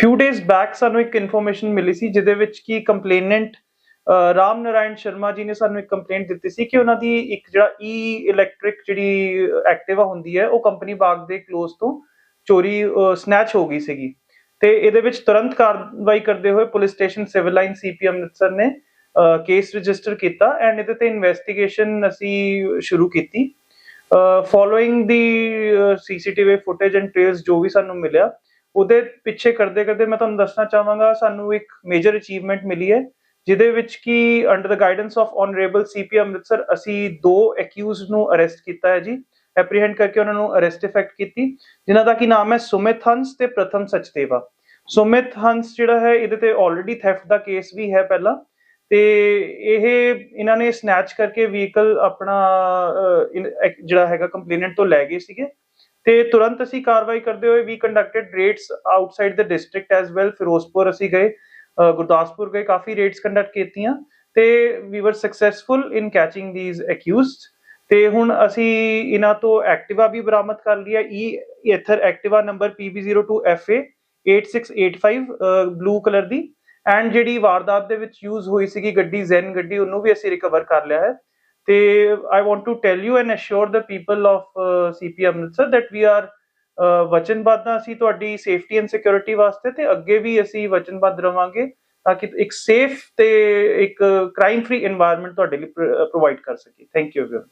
ਫਿਊ days back ਸਾਨੂੰ ਇੱਕ information ਮਿਲੀ ਸੀ, ਜਿਹਦੇ ਵਿੱਚ ਕੀ ਕੰਪਲੇਨੈਂਟ ਰਾਮ ਨਾਰਾਇਣ ਸ਼ਰਮਾ ਜੀ ਨੇ ਸਾਨੂੰ ਇੱਕ ਕੰਪਲੇਂਟ ਦਿੱਤੀ ਸੀ ਕਿ ਉਹਨਾਂ ਦੀ ਇੱਕ ਜਿਹੜਾ ਈ ਇਲੈਕਟ੍ਰਿਕ ਜਿਹੜੀ ਐਕਟਿਵਾ ਹੁੰਦੀ ਹੈ, ਉਹ ਕੰਪਨੀ ਬਾਗ ਦੇ ਕਲੋਜ਼ ਤੋਂ ਚੋਰੀ ਸਨੈਚ ਹੋ ਗਈ ਸੀਗੀ। ਤੇ ਇਹਦੇ ਵਿੱਚ ਤੁਰੰਤ ਕਾਰਵਾਈ ਕਰਦੇ ਹੋਏ police station civil line CP Amritsar ਨੇ ਕੇਸ ਰਜਿਸਟਰ ਕੀਤਾ ਐਂਡ ਇਹਦੇ ਤੇ ਇਨਵੈਸਟੀਗੇਸ਼ਨ ਅਸੀਂ ਸ਼ੁਰੂ ਕੀਤੀ। ਫੋਲੋਇੰਗ ਦੀ ਸੀਸੀਟੀਵੀ ਫੁਟੇਜ ਐਂਡ ਟ੍ਰੇਲਸ ਜੋ ਵੀ ਸਾਨੂੰ ਮਿਲਿਆ ਉਹਦੇ ਪਿੱਛੇ ਕਰਦੇ ਕਰਦੇ ਮੈਂ ਤੁਹਾਨੂੰ ਦੱਸਣਾ ਚਾਹਾਂਗਾ, ਸਾਨੂੰ ਇੱਕ ਮੇਜਰ ਅਚੀਵਮੈਂਟ ਮਿਲੀ ਹੈ, ਜਿਹਦੇ ਵਿੱਚ ਕਿ under the guidance of honourable CP Amritsar ਅਸੀਂ ਦੋ ਅਕਿਊਜ਼ਡ ਨੂੰ ਅਰੈਸਟ ਕੀਤਾ ਹੈ ਜੀ। ਐਪਰੀਹੈਂਡ ਕਰਕੇ ਉਹਨਾਂ ਨੂੰ ਅਰੈਸਟ ਇਫੈਕਟ ਕੀਤੀ, ਜਿਨ੍ਹਾਂ ਦਾ ਕੀ ਨਾਮ ਹੈ ਸੁਮਿਤ ਹੰਸ ਤੇ ਪ੍ਰਥਮ ਸਚਦੇਵਾ ਸੁਮਿਤ ਹੰਸ ਜਿਹੜਾ ਹੈ, ਇਹਦੇ ਤੇ ਆਲਰੇਡੀ ਥੈਫਟ ਦਾ ਕੇਸ ਵੀ ਹੈ ਪਹਿਲਾਂ। ਤੇ ਇਹ, ਇਹਨਾਂ ਨੇ ਸਨੈਚ ਕਰਕੇ ਵਹੀਕਲ ਆਪਣਾ ਜਿਹੜਾ ਹੈਗਾ ਕੰਪਲੇਨੈਂਟ ਤੋਂ ਲੈ ਗਏ ਸੀਗੇ। ਤੇ ਤੁਰੰਤ ਅਸੀਂ ਕਾਰਵਾਈ ਕਰਦੇ ਹੋਏ we conducted raids outside the district as well Firozpur ਅਸੀਂ ਗਏ ਗੁਰਦਾਸਪੁਰ ਗਏ, ਕਾਫੀ ਰੇਡਸ ਕੰਡਕਟ ਕੀਤੀਆਂ ਤੇ we were successful in catching these accused ਤੇ ਹੁਣ ਅਸੀਂ ਇਹਨਾਂ ਤੋਂ ਐਕਟਿਵਾ ਵੀ ਬਰਾਮਦ ਕਰ ਲਿਆ ਈ Ather Activa number PB02FA 8685 blue colour the and ਜਿਹੜੀ ਵਾਰਦਾਤ ਦੇ ਵਿੱਚ ਯੂਜ਼ ਹੋਈ ਸੀਗੀ ਗੱਡੀ ਜ਼ੈਨ ਗੱਡੀ, ਉਹਨੂੰ ਵੀ ਅਸੀਂ ਰਿਕਵਰ ਕਰ ਲਿਆ ਹੈ। ਤੇ I want to tell you and assure the people of CP Amritsar that we are ਵਚਨਬੱਧ ਹਾਂ ਅਸੀਂ ਤੁਹਾਡੀ ਸੇਫਟੀ ਐਂਡ ਸਿਕਿਉਰਿਟੀ ਵਾਸਤੇ ਤੇ ਅੱਗੇ ਵੀ ਅਸੀਂ ਵਚਨਬੱਧ ਰਵਾਂਗੇ ਤਾਂ ਕਿ ਇੱਕ ਸੇਫ ਤੇ ਇੱਕ ਕ੍ਰਾਈਮ ਫ੍ਰੀ এনवायरमेंट ਤੁਹਾਡੇ ਲਈ ਪ੍ਰੋਵਾਈਡ ਕਰ ਸਕੀਏ ਥੈਂਕ ਯੂ एवरीवन